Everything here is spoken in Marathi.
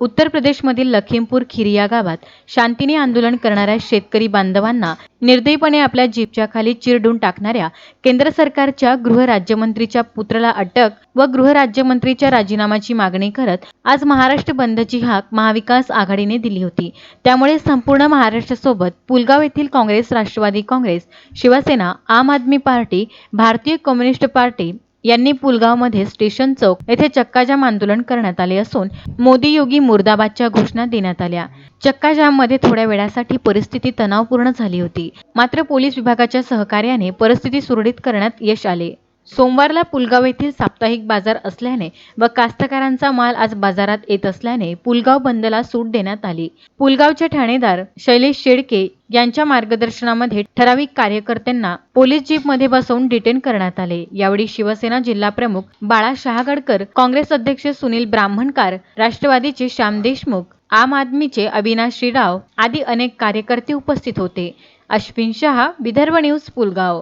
उत्तर प्रदेशमधील लखीमपूर खिरिया या गावात शांतीने आंदोलन करणाऱ्या शेतकरी बांधवांना निर्दयीपणे आपल्या जीपच्या खाली चिरडून टाकणाऱ्या केंद्र सरकारच्या गृहराज्यमंत्रीच्या पुत्राला अटक व गृहराज्यमंत्रीच्या राजीनामाची मागणी करत आज महाराष्ट्र बंदची हाक महाविकास आघाडीने दिली होती. त्यामुळे संपूर्ण महाराष्ट्रासोबत पुलगाव येथील Congress Rashtrawadi Congress Shivsena Aam Aadmi party Bharatiya communist party यांनी पुलगावमध्ये स्टेशन चौक येथे चक्काजाम आंदोलन करण्यात आले असून मोदी योगी मुर्दाबादच्या घोषणा देण्यात आल्या. चक्काजाममध्ये थोड्या वेळासाठी परिस्थिती तणावपूर्ण झाली होती. मात्र पोलीस विभागाच्या सहकार्याने परिस्थिती सुरळीत करण्यात यश आले. सोमवारला पुलगाव येथील साप्ताहिक बाजार असल्याने व कास्तकारांचा माल आज बाजारात येत असल्याने पुलगाव बंदला सूट देण्यात आली. पुलगावचे ठाणेदार शैलेश शेळके यांच्या मार्गदर्शनामध्ये ठराविक कार्यकर्त्यांना पोलीस जीपमध्ये बसवून डिटेन करण्यात आले. यावेळी शिवसेना जिल्हा प्रमुख बाळा शहागडकर काँग्रेस अध्यक्ष सुनील ब्राह्मणकार राष्ट्रवादीचे श्याम देशमुख आम आदमीचे अविनाश श्रीराव आदी अनेक कार्यकर्ते उपस्थित होते. अश्विन शहा विदर्भ न्यूज पुलगाव.